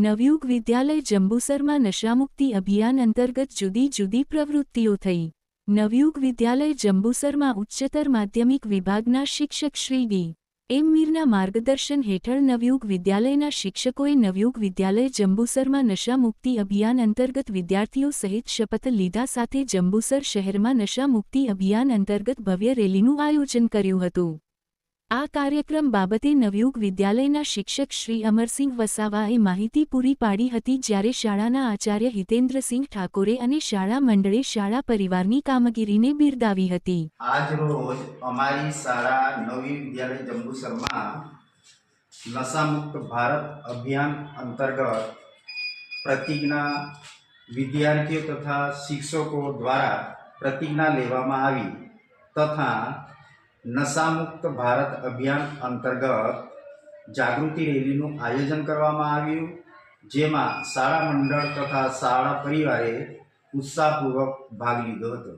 નવયુગ વિદ્યાલય જંબુસરમાં નશામુક્તિ અભિયાન અંતર્ગત જુદી જુદી પ્રવૃત્તિઓ થઈ. નવયુગ વિદ્યાલય જંબુસરમાં ઉચ્ચતર માધ્યમિક વિભાગના શિક્ષક શ્રી ડી. એમ. મીરના માર્ગદર્શન હેઠળ નવયુગ વિદ્યાલયના શિક્ષકોએ નવયુગ વિદ્યાલય જંબુસરમાં નશામુક્તિ અભિયાન અંતર્ગત વિદ્યાર્થીઓ સહિત શપથ લીધા સાથે જંબુસર શહેરમાં નશામુક્તિ અભિયાન અંતર્ગત ભવ્ય રેલીનું આયોજન કર્યું હતું. આ કાર્યક્રમ બાબતે નવયુગ વિદ્યાલયના શિક્ષક શ્રી અમરસિંહ વસાવાએ માહિતી પૂરી પાડી હતી જ્યારે શાળાના આચાર્ય હિતેન્દ્રસિંહ ઠાકોરે અને શાળા મંડળે શાળા પરિવારની કામગીરીને બિરદાવી હતી. આજ અમારી શાળા નવી વિદ્યાલય જંબુસરમાં નશામુક્ત ભારત અભિયાન અંતર્ગત પ્રતિજ્ઞા વિદ્યાર્થીઓ તથા શિક્ષકો દ્વારા પ્રતિજ્ઞા લેવામાં આવી તથા નશામુક્ત ભારત અભિયાન અંતર્ગત જાગૃતિ રેલીનું આયોજન કરવામાં આવ્યું, જેમાં શાળા મંડળ તથા શાળા પરિવારે ઉત્સાહપૂર્વક ભાગ લીધો હતો.